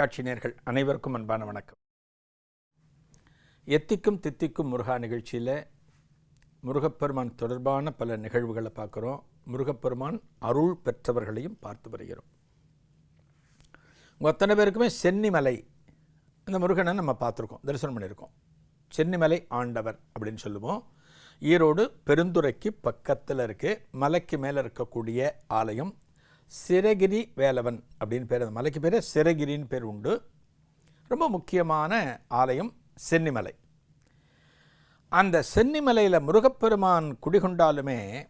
தொலைக்காட்சி நேர்கள் அனைவருக்கும் அன்பான வணக்கம். எத்திக்கும் தித்திக்கும் முருகா நிகழ்ச்சியில் முருகப்பெருமான் தொடர்பான பல நிகழ்வுகளை பார்க்குறோம். முருகப்பெருமான் அருள் பெற்றவர்களையும் பார்த்து வருகிறோம். உங்கள் அத்தனை பேருக்குமே சென்னிமலை இந்த முருகனை நம்ம பார்த்துருக்கோம் தரிசனம் பண்ணியிருக்கோம். சென்னிமலை ஆண்டவர் அப்படின்னு சொல்லுவோம். ஈரோடு பெருந்துறைக்கு பக்கத்தில் இருக்குது மலைக்கு மேலே இருக்கக்கூடிய ஆலயம் சிறகிரி வேலவன் அப்படின்னு பேர் அந்த மலைக்கு பேர் சிறகிரின்னு பேர் உண்டு. ரொம்ப முக்கியமான ஆலயம் சென்னிமலை. அந்த சென்னிமலையில் முருகப்பெருமான் குடிகொண்டாலுமே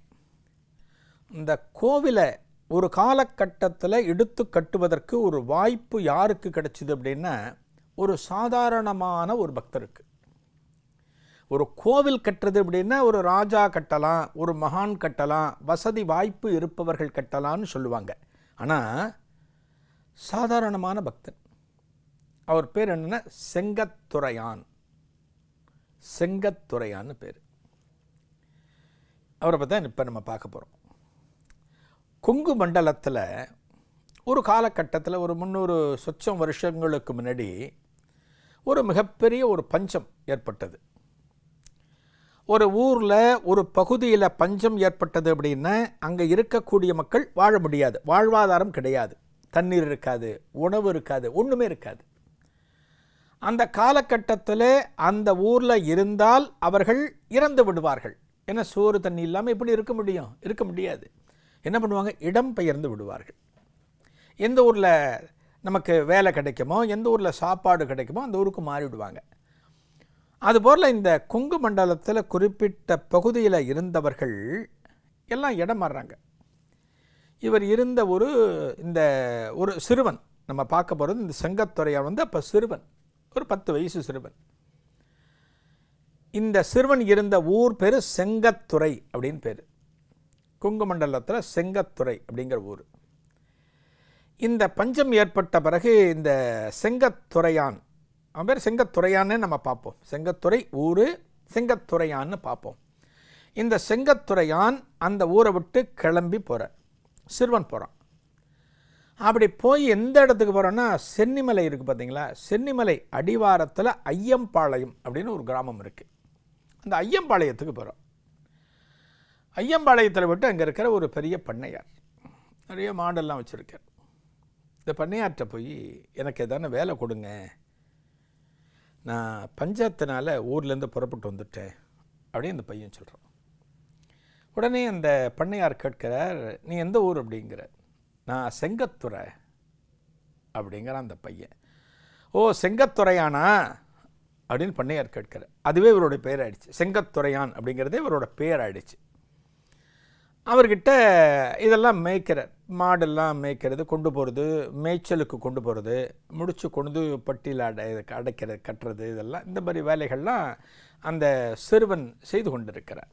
இந்த கோவிலை ஒரு காலகட்டத்தில் எடுத்து கட்டுவதற்கு ஒரு வாய்ப்பு யாருக்கு கிடைச்சிது அப்படின்னா ஒரு சாதாரணமான ஒரு பக்தருக்கு. ஒரு கோவில் கட்டுறது அப்படின்னா ஒரு ராஜா கட்டலாம் ஒரு மகான் கட்டலாம் வசதி வாய்ப்பு இருப்பவர்கள் கட்டலாம்னு சொல்லுவாங்க. ஆனால் சாதாரணமான பக்தன். அவர் பேர் என்னென்னா செங்கத்துறையான் செங்கத்துறையான்னு பேர். அவரை பற்றி இப்போ நம்ம பார்க்க போகிறோம் கொங்கு மண்டலத்தில் ஒரு காலகட்டத்தில் ஒரு முந்நூறு சொச்சம் வருஷங்களுக்கு முன்னாடி ஒரு மிகப்பெரிய ஒரு பஞ்சம் ஏற்பட்டது. ஒரு ஊரில் ஒரு பகுதியில் பஞ்சம் ஏற்பட்டது அப்படின்னா அங்கே இருக்கக்கூடிய மக்கள் வாழ முடியாது. வாழ்வாதாரம் கிடையாது. தண்ணீர் இருக்காது உணவு இருக்காது ஒன்றுமே இருக்காது. அந்த காலகட்டத்தில் அந்த ஊரில் இருந்தால் அவர்கள் இறந்து விடுவார்கள். ஏன்னா சோறு தண்ணி இல்லாமல் எப்படி இருக்க முடியும்? இருக்க முடியாது. என்ன பண்ணுவாங்க? இடம் பெயர்ந்து விடுவார்கள். எந்த ஊரில் நமக்கு வேலை கிடைக்குமோ எந்த ஊரில் சாப்பாடு கிடைக்குமோ அந்த ஊருக்கு மாறிவிடுவாங்க. அதுபோல் இந்த கொங்கு மண்டலத்தில் குறிப்பிட்ட பகுதியில் இருந்தவர்கள் எல்லாம் இடம் மாறுறாங்க இவர் இருந்த ஒரு இந்த ஒரு சிறுவன் நம்ம பார்க்க போகிறது இந்த செங்கத்துறையார் வந்து அப்போ சிறுவன் ஒரு பத்து வயசு சிறுவன். இந்த சிறுவன் இருந்த ஊர் பேர் செங்கத்துறை அப்படின்னு பேர். கொங்கு மண்டலத்தில் செங்கத்துறை அப்படிங்கிற ஊர். இந்த பஞ்சம் ஏற்பட்ட பிறகு இந்த செங்கத்துறையான் அவன் பேர் செங்கத்துறையான்னு நம்ம பார்ப்போம். செங்கத்துறை ஊர் செங்கத்துறையான்னு பார்ப்போம். இந்த செங்கத்துறையான் அந்த ஊரை விட்டு கிளம்பி போகிறார் சிறுவன் போகிறான் அப்படி போய் எந்த இடத்துக்கு போகிறோன்னா சென்னிமலை இருக்குது பார்த்தீங்களா சென்னிமலை அடிவாரத்தில் ஐயம்பாளையம் அப்படின்னு ஒரு கிராமம் இருக்குது அந்த ஐயம்பாளையத்துக்கு போகிறோம் ஐயம்பாளையத்தில் விட்டு அங்கே இருக்கிற ஒரு பெரிய பண்ணையார். நிறைய மாடெல்லாம் வச்சுருக்கார். இந்த பண்ணையார்கிட்ட போய் எனக்கு எதான வேலை கொடுங்க. நான் பஞ்சாயத்தினால் ஊர்லேருந்து புறப்பட்டு வந்துட்டேன் அப்படின்னு அந்த பையன் சொல்கிறான் உடனே அந்த பண்ணையார் கேட்கிறார் நீ எந்த ஊர்? அப்படிங்கிற. நான் செங்கத்துறை அப்படிங்கிற அந்த பையன். ஓ செங்கத்துறையானா? அப்படின்னு பண்ணையார் கேட்கிறார். அதுவே இவருடைய பெயர் ஆயிடுச்சு செங்கத்துறையான் அப்படிங்கிறதே இவரோட பெயர் ஆயிடுச்சு அவர்கிட்ட இதெல்லாம் மேய்க்கிறார். மாடெல்லாம் மேய்க்கிறது கொண்டு போகிறது மேய்ச்சலுக்கு கொண்டு போகிறது முடிச்சு கொண்டு பட்டியில் அடை அடைக்கிறது கட்டுறது இதெல்லாம் இந்த மாதிரி வேலைகள்லாம் அந்த சிறுவன் செய்து கொண்டிருக்கிறார்.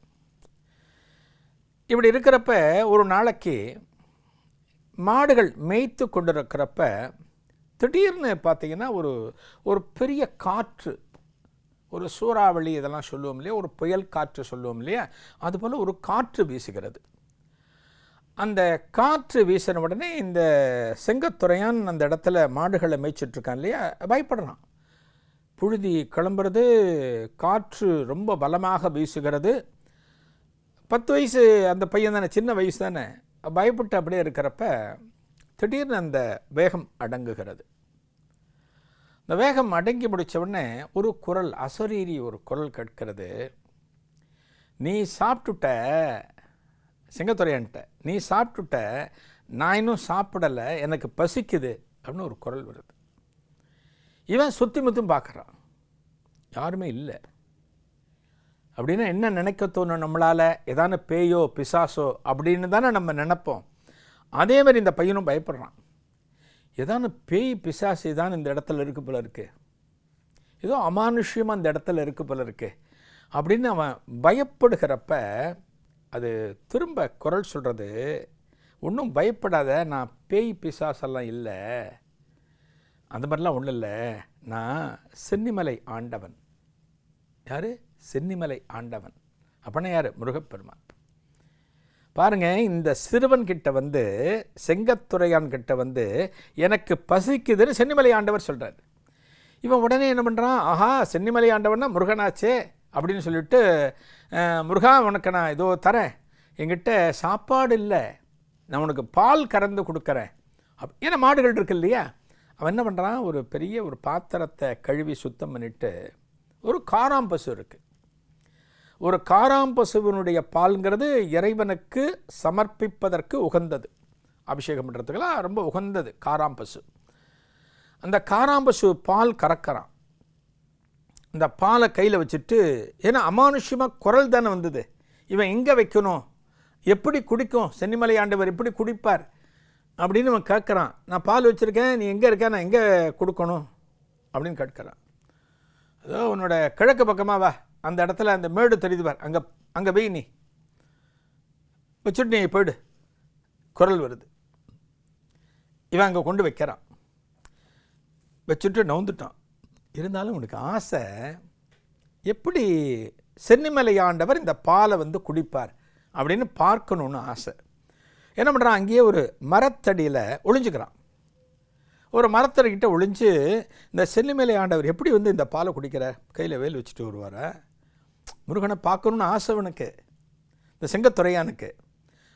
இப்படி இருக்கிறப்ப ஒரு நாளைக்கு மாடுகள் மேய்த்து கொண்டிருக்கிறப்ப திடீர்னு பார்த்தீங்கன்னா ஒரு ஒரு பெரிய காற்று ஒரு சூறாவளி இதெல்லாம் சொல்லுவோம் இல்லையா? ஒரு புயல் காற்று சொல்லுவோம் இல்லையா? அதுபோல் ஒரு காற்று வீசுகிறது. அந்த காற்று வீசின உடனே இந்த செங்கத்துறையான் அந்த இடத்துல மாடுகளை மேய்ச்சிட்ருக்கான் இல்லையா? பயப்படுறான். புழுதி கிளம்புறது காற்று ரொம்ப பலமாக வீசுகிறது. பத்து வயசு அந்த பையன் தானே சின்ன வயசு தானே. பயப்பட்டு அப்படியே இருக்கிறப்ப திடீர்னு அந்த வேகம் அடங்குகிறது. இந்த வேகம் அடங்கி முடித்த உடனே ஒரு குரல் அசரீரி ஒரு குரல் கேட்கிறது. நீ சாப்பிட்டுட்ட சிங்கத்துறையன்ட்ட நீ சாப்பிட்டுட்ட நான் இன்னும் சாப்பிடலை எனக்கு பசிக்குது அப்படின்னு ஒரு குரல் வருது. இவன் சுற்றி முத்தும் பார்க்குறான். யாருமே இல்லை. அப்படின்னா என்ன நினைக்க தோணும் நம்மளால்? ஏதான பேயோ பிசாசோ அப்படின்னு தானே நம்ம நினைப்போம். அதே மாதிரி இந்த பையனும் பயப்படுறான். ஏதான பேய் பிசாசு தான் இந்த இடத்துல இருக்கு போல இருக்கு. ஏதோ அமானுஷ்யமாக இந்த இடத்துல இருக்கு போல இருக்கு. அப்படின்னு அவன் பயப்படுகிறப்ப அது திரும்ப குரல் சொல்கிறது ஒன்றும் பயப்படாத நான் பேய் பிசாசெல்லாம் இல்லை. அந்த மாதிரிலாம் ஒன்றும் இல்லை. நான் சென்னிமலை ஆண்டவன். யார்? சென்னிமலை ஆண்டவன். அப்படின்னா யார்? முருகப்பெருமான். பாருங்கள் இந்த சிறுவன் கிட்ட வந்து செங்கத்துறையான் கிட்ட வந்து எனக்கு பசிக்குதுன்னு சென்னிமலை ஆண்டவர் சொல்கிறார் இவன் உடனே என்ன பண்ணுறான் ஆஹா சென்னிமலை ஆண்டவன்னா முருகனாச்சே. அப்படின்னு சொல்லிட்டு முருகா உனக்கு நான் இதோ தரேன். எங்கிட்ட சாப்பாடு இல்லை. நான் உனக்கு பால் கறந்து கொடுக்குறேன். அப் ஏன்னா மாடுகள் இருக்கு இல்லையா? அவன் என்ன பண்ணுறான் ஒரு பெரிய ஒரு பாத்திரத்தை கழுவி சுத்தம் பண்ணிட்டு ஒரு காராம் பசு இருக்குது ஒரு காராம் பசுவினுடைய பால்ங்கிறது இறைவனுக்கு சமர்ப்பிப்பதற்கு உகந்தது. அபிஷேகம் பண்ணுறதுக்கெல்லாம் ரொம்ப உகந்தது காராம் பசு. அந்த காராம்பசு பால் கறக்கிறான். இந்த பாலை கையில் வச்சுட்டு ஏன்னா அமானுஷ்யமாக குரல் தானே வந்தது. இவன் எங்கே வைக்கணும்? எப்படி குடிக்கும்? சென்னிமலை ஆண்டவர் எப்படி குடிப்பார்? அப்படின்னு அவன் கேட்குறான். நான் பால் வச்சுருக்கேன் நீ எங்கே இருக்க? நான் எங்கே கொடுக்கணும்? அப்படின்னு கேட்குறான். அதோ உன்னோட கிழக்கு பக்கமாக வா. அந்த இடத்துல அந்த மேடு தெரியுது பார். அங்கே அங்கே போய் நீ. வச்சுட்டு நீ போயிடு. குரல் வருது. இவன் அங்கே கொண்டு வைக்கிறான். வச்சுட்டு நவுந்துட்டான். இருந்தாலும் உனக்கு ஆசை எப்படி சென்னிமலை ஆண்டவர் இந்த பாலை வந்து குடிப்பார் அப்படின்னு பார்க்கணுன்னு ஆசை. என்ன பண்ணுறான் அங்கேயே ஒரு மரத்தடியில் ஒளிஞ்சுக்கிறான். ஒரு மரத்தடிக்கிட்ட ஒளிஞ்சு இந்த சென்னிமலை ஆண்டவர் எப்படி வந்து இந்த பாலை குடிக்கிறார்? கையில் வேல் வச்சுட்டு வருவார்? முருகனை பார்க்கணுன்னு ஆசை அவனுக்கு இந்த செங்கத்துறையானுக்கு.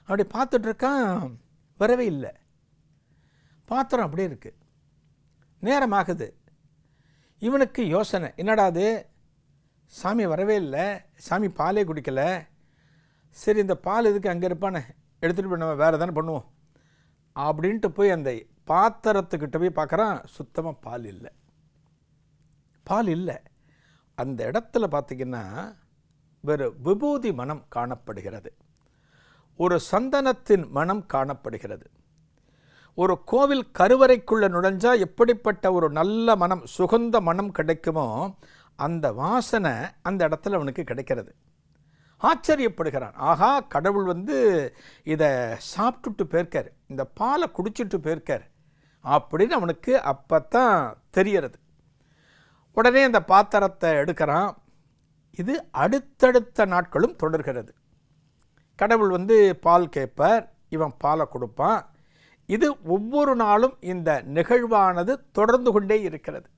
அப்படி பார்த்துட்ருக்கான் வரவே இல்லை. பாத்திரம் அப்படியே இருக்குது நேரமாகுது. இவனுக்கு யோசனை. என்னடாது சாமி வரவே இல்லை. சாமி பாலே குடிக்கலை. சரி இந்த பால் இதுக்கு அங்கே இருப்பானே? எடுத்துகிட்டு போய் நம்ம வேறு தானே பண்ணுவோம். அப்படின்ட்டு போய் அந்த பாத்திரத்துக்கிட்ட போய் பார்க்குறான் சுத்தமாக பால் இல்லை. பால் இல்லை. அந்த இடத்துல பார்த்திங்கன்னா வேறு விபூதி மனம் காணப்படுகிறது. ஒரு சந்தனத்தின் மனம் காணப்படுகிறது. ஒரு கோவில் கருவறைக்குள்ளே நுழைஞ்சால் எப்படிப்பட்ட ஒரு நல்ல மனம் சுகந்த மனம் கிடைக்குமோ அந்த வாசனை அந்த இடத்துல அவனுக்கு கிடைக்கிறது. ஆச்சரியப்படுகிறான். ஆகா கடவுள் வந்து இதை சாப்பிட்டுட்டு போயிருக்கார். இந்த பாலை குடிச்சிட்டு போயிருக்கார் அப்படின்னு அவனுக்கு அப்போ தான் தெரியறது. உடனே அந்த பாத்திரத்தை எடுக்கிறான். இது அடுத்தடுத்த நாட்களும் தொடர்கிறது. கடவுள் வந்து பால் கேட்பார் இவன் பாலை கொடுப்பான். இது ஒவ்வொரு நாளும் இந்த நிகழ்வானது தொடர்ந்து கொண்டே இருக்கிறது.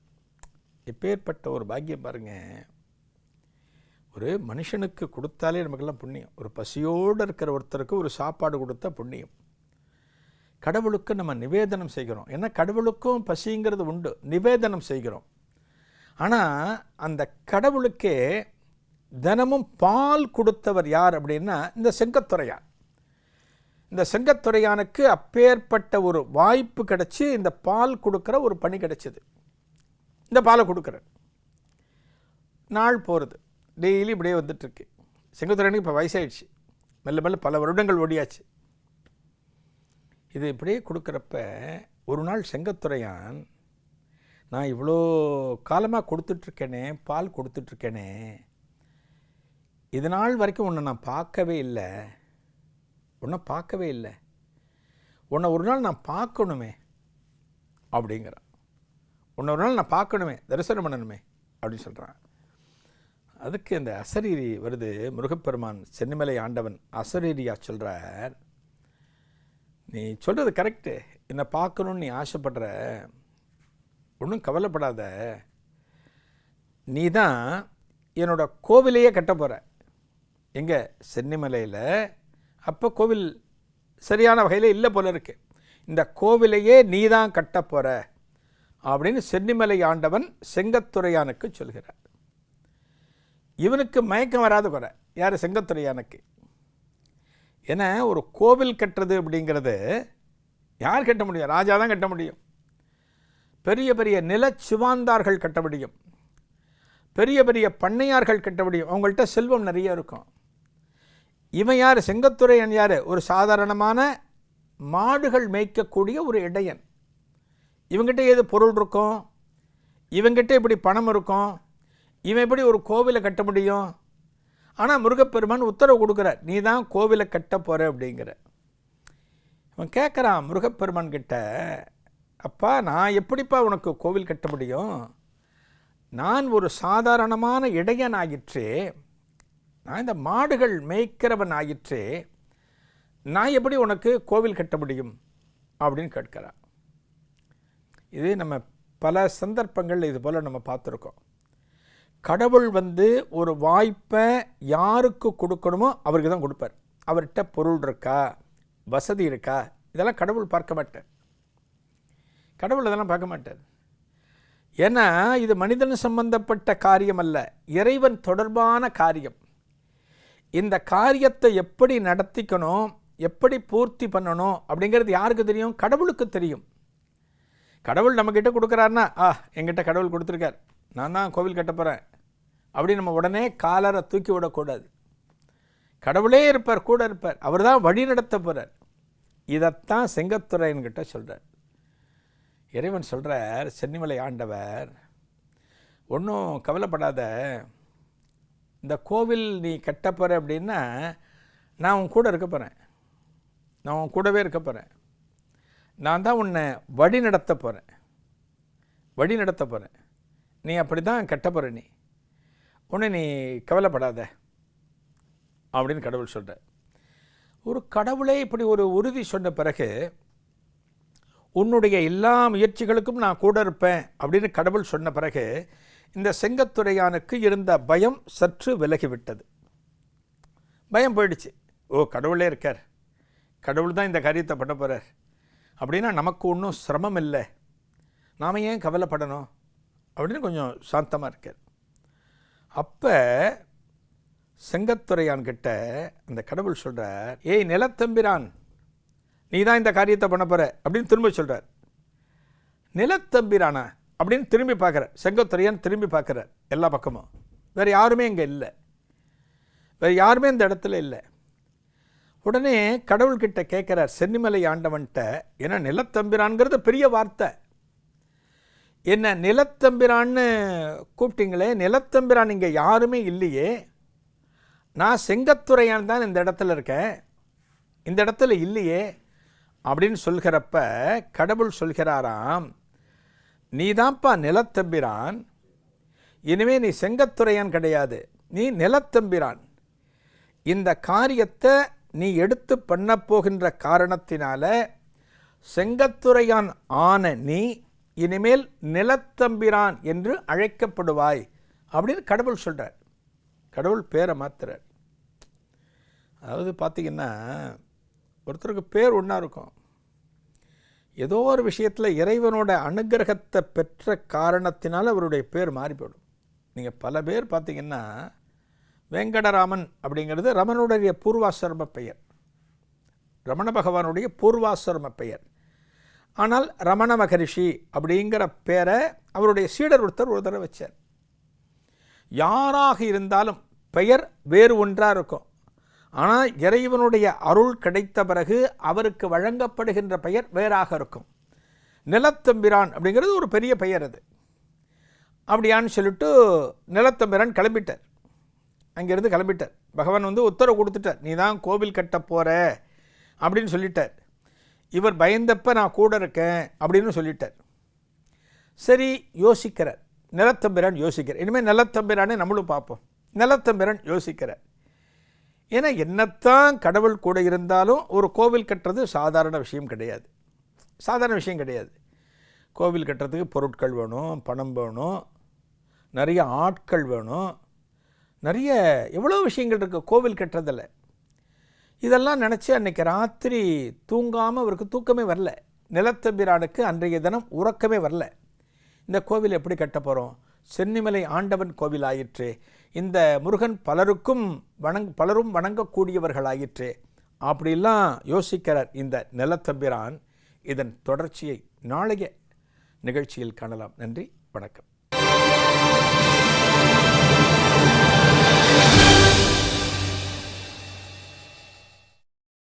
எப்பேற்பட்ட ஒரு பாக்கியம் பாருங்க. ஒரு மனுஷனுக்கு கொடுத்தாலே நமக்கெல்லாம் புண்ணியம். ஒரு பசியோடு இருக்கிற ஒருத்தருக்கு ஒரு சாப்பாடு கொடுத்தா புண்ணியம். கடவுளுக்கு நம்ம நிவேதனம் செய்கிறோம். ஏன்னா கடவுளுக்கும் பசிங்கிறது உண்டு. நிவேதனம் செய்கிறோம். ஆனால் அந்த கடவுளுக்கே தினமும் பால் கொடுத்தவர் யார் அப்படின்னா இந்த செங்கத்துறையார். இந்த செங்கத்துறையானுக்கு அப்பேற்பட்ட ஒரு வாய்ப்பு கிடச்சி இந்த பால் கொடுக்குற ஒரு பணி கிடச்சிது. இந்த பாலை கொடுக்குறேன். நாள் போகிறது டெய்லி இப்படியே வந்துட்டுருக்கு. செங்கத்துறையானுக்கு இப்போ வயசாயிடுச்சு. மெல்ல மெல்ல பல வருடங்கள் ஓடியாச்சு. இது இப்படியே கொடுக்குறப்ப ஒரு நாள் செங்கத்துறையான் நான் இவ்வளோ காலமாக கொடுத்துட்ருக்கேனே பால் கொடுத்துட்ருக்கேனே. இது நாள் வரைக்கும் உன்னை நான் பார்க்கவே இல்லை. உன்னை பார்க்கவே இல்லை. உன்னை ஒரு நாள் நான் பார்க்கணுமே அப்படிங்கிறான். உன்னை ஒரு நாள் நான் பார்க்கணுமே தரிசனம் பண்ணணுமே அப்படின்னு சொல்கிறான் அதுக்கு அந்த அசரீரி வருது முருகப்பெருமான் சென்னிமலை ஆண்டவன் அசரீரியா சொல்கிறார் நீ சொல்கிறது கரெக்டு என்னை பார்க்கணுன்னு நீ ஆசைப்படுற ஒன்றும் கவலைப்படாத நீ தான் என்னோட கோவிலையே கட்ட போகிற எங்கே? சென்னிமலையில் அப்போ கோவில் சரியான வகையில் இல்லை போல இருக்கு. இந்த கோவிலையே நீ தான் கட்ட போகிற அப்படின்னு சென்னிமலை ஆண்டவன் செங்கத்துறையானுக்கு சொல்கிறார். இவனுக்கு மயக்கம் வராது குறை. யார்? செங்கத்துறையானுக்கு ஏன்னா ஒரு கோவில் கட்டுறது அப்படிங்கிறது யார் கட்ட முடியும்? ராஜா தான் கட்ட முடியும். பெரிய பெரிய நிலச்சிவாந்தார்கள் கட்ட முடியும். பெரிய பெரிய பண்ணையார்கள் கட்ட முடியும். அவங்கள்ட்ட செல்வம் நிறைய இருக்கும். இவன் யார்? செங்கத்துறையன் யார்? ஒரு சாதாரணமான மாடுகள் மேய்க்கக்கூடிய ஒரு இடையன். இவங்கிட்ட ஏது பொருள் இருக்கும்? இவங்கிட்ட இப்படி பணம் இருக்கும்? இவன் எப்படி ஒரு கோவிலை கட்ட முடியும்? ஆனால் முருகப்பெருமான் உத்தரவு கொடுக்குறார் நீ தான் கோவிலை கட்ட போகிற அப்படிங்கிற. இவன் கேட்குறான் முருகப்பெருமான் கிட்ட அப்பா நான் எப்படிப்பா உனக்கு கோவில் கட்ட முடியும்? நான் ஒரு சாதாரணமான இடையன் ஆகிற்றே நான் இந்த மாடுகள் மேய்க்கிறவன் ஆயிற்றே நான் எப்படி உனக்கு கோவில் கட்ட முடியும்? அப்படின்னு கேட்கிறா. இது நம்ம பல சந்தர்ப்பங்கள் இது போல் நம்ம பார்த்துருக்கோம். கடவுள் வந்து ஒரு வாய்ப்பை யாருக்கு கொடுக்கணுமோ அவருக்கு தான் கொடுப்பார். அவர்கிட்ட பொருள் இருக்கா? வசதி இருக்கா? இதெல்லாம் கடவுள் பார்க்க மாட்டார். கடவுள் இதெல்லாம் பார்க்க மாட்டார். ஏன்னா இது மனிதன் சம்பந்தப்பட்ட காரியம் அல்ல. இறைவன் தொடர்பான காரியம். இந்த காரியத்தை எப்படி நடத்திக்கணும் எப்படி பூர்த்தி பண்ணணும் அப்படிங்கிறது யாருக்கு தெரியும்? கடவுளுக்கு தெரியும். கடவுள் நம்மக்கிட்ட கொடுக்குறாருன்னா ஆ எங்கிட்ட கடவுள் கொடுத்துருக்கார். நான் தான் கோவில் கட்ட போகிறேன் அப்படி நம்ம உடனே காலரை தூக்கி விடக்கூடாது. கடவுளே இருப்பார் கூட இருப்பார். அவர் தான் வழி நடத்த போகிறார் இதைத்தான் செங்கத்துறையன்கிட்ட சொல்கிறார் இறைவன் சொல்கிறார் சென்னிமலை ஆண்டவர் ஒன்றும் கவலைப்படாத. இந்த கோவில் நீ கட்ட போகிற அப்படின்னா நான் உன் கூட இருக்க போகிறேன் நான் உன் கூடவே இருக்க போகிறேன் நான் தான் உன்னை வழி நடத்த போகிறேன் வழி நடத்த போகிறேன் நீ அப்படி தான் கட்ட போகிற நீ. ஒன்று நீ கவலைப்படாத அப்படின்னு கடவுள் சொல்கிறார் ஒரு கடவுளே இப்படி ஒரு உறுதி சொன்ன பிறகு உன்னுடைய எல்லா முயற்சிகளுக்கும் நான் கூட இருப்பேன் அப்படின்னு கடவுள் சொன்ன பிறகு இந்த செங்கத்துறையானுக்கு இருந்த பயம் சற்று விலகிவிட்டது. பயம் போயிடுச்சு. ஓ கடவுளே இருக்கார். கடவுள் தான் இந்த காரியத்தை பண்ண போகிறார் அப்படின்னா நமக்கு ஒன்றும் சிரமம் இல்லை. நாம் ஏன் கவலைப்படணும்? அப்படின்னு கொஞ்சம் சாந்தமாக இருக்கார். அப்போ செங்கத்துறையான் கிட்ட அந்த கடவுள் சொல்கிறார் ஏய் நிலத்தம்பிரான் நீ தான் இந்த காரியத்தை பண்ண போகிற அப்படின்னு திரும்ப சொல்கிறார் நிலத்தம்பிரானா? அப்படின்னு திரும்பி பார்க்குற செங்கத்துறையான் திரும்பி பார்க்குறார் எல்லா பக்கமும். வேறு யாருமே இங்கே இல்லை. வேறு யாருமே இந்த இடத்துல இல்லை. உடனே கடவுள்கிட்ட கேட்குறார் சென்னிமலை ஆண்டவன்கிட்ட ஏன்னா நிலத்தம்பிரான்ங்கிறது பெரிய வார்த்தை. என்ன நிலத்தம்பிரான்னு கூப்பிட்டீங்களே நிலத்தம்பிரான் இங்கே யாருமே இல்லையே. நான் செங்கத்துறையான் தான் இந்த இடத்துல இருக்கேன். இந்த இடத்துல இல்லையே. அப்படின்னு சொல்கிறப்ப கடவுள் சொல்கிறாராம் நீதான்ப்பா நிலத்தம்பிரான் இனிமே நீ செங்கத்துறையான் கிடையாது. நீ நிலத்தம்பிரான் இந்த காரியத்தை நீ எடுத்து பண்ண போகின்ற காரணத்தினால செங்கத்துறையான் ஆன நீ இனிமேல் நிலத்தம்பிரான் என்று அழைக்கப்படுவாய் அப்படின்னு கடவுள் சொல்கிறார் கடவுள் பேரை மாத்துறார். அதாவது பார்த்திங்கன்னா ஒருத்தருக்கு பேர் ஒன்றா இருக்கும். ஏதோ ஒரு விஷயத்தில் இறைவனோட அனுகிரகத்தை பெற்ற காரணத்தினால் அவருடைய பேர் மாறி போயிடும் நீங்கள் பல பேர் பார்த்தீங்கன்னா வெங்கடராமன் அப்படிங்கிறது ரமனுடைய பூர்வாசிரம பெயர். ரமண பகவானுடைய பூர்வாசிரம பெயர். ஆனால் ரமண மகரிஷி அப்படிங்கிற பேரை அவருடைய சீடர் ஒருத்தர் ஒரு தடவை வச்சார். யாராக இருந்தாலும் பெயர் வேறு ஒன்றாக இருக்கும். ஆனால் இறைவனுடைய அருள் கிடைத்த பிறகு அவருக்கு வழங்கப்படுகின்ற பெயர் வேறாக இருக்கும். நிலத்தம்பிரான் அப்படிங்கிறது ஒரு பெரிய பெயர் அது. அப்படியான்னு சொல்லிட்டு நிலத்தம்பிரான் கிளம்பிட்டார். அங்கேருந்து கிளம்பிட்டார். பகவான் வந்து உத்தரவு கொடுத்துட்டார். நீ தான் கோவில் கட்ட போகிற அப்படின்னு சொல்லிட்டார். இவர் பயந்தப்ப நான் கூட இருக்கேன் அப்படின்னு சொல்லிட்டார். சரி யோசிக்கிறார். நிலத்தம்பிரான் யோசிக்கிறார். இனிமேல் நிலத்தம்பிரானே நம்மளும் பார்ப்போம். நிலத்தம்பிரான் யோசிக்கிறார். ஏன்னா என்னத்தான் கடவுள் கூட இருந்தாலும் ஒரு கோவில் கட்டுறது சாதாரண விஷயம் கிடையாது. சாதாரண விஷயம் கிடையாது. கோவில் கட்டுறதுக்கு பொருட்கள் வேணும் பணம் வேணும் நிறைய ஆட்கள் வேணும். நிறைய எவ்வளோ விஷயங்கள் இருக்குது கோவில் கட்டுறதில். இதெல்லாம் நினச்சி அன்றைக்கி ராத்திரி தூங்காமல் அவருக்கு தூக்கமே வரல. நிலத்தம்பிரானுக்கு அன்றைய தினம் உறக்கமே வரல. இந்த கோவில் எப்படி கட்ட போகிறோம் சென்னிமலை ஆண்டவன் கோவில் ஆயிற்று இந்த முருகன் பலருக்கும் வணங் பலரும் வணங்கக்கூடியவர்களாயிற்று. அப்படிலாம் யோசிக்கிறார் இந்த நிலத்தம்பிரான். இதன் தொடர்ச்சியை நாளைய நிகழ்ச்சியில் காணலாம். நன்றி வணக்கம்.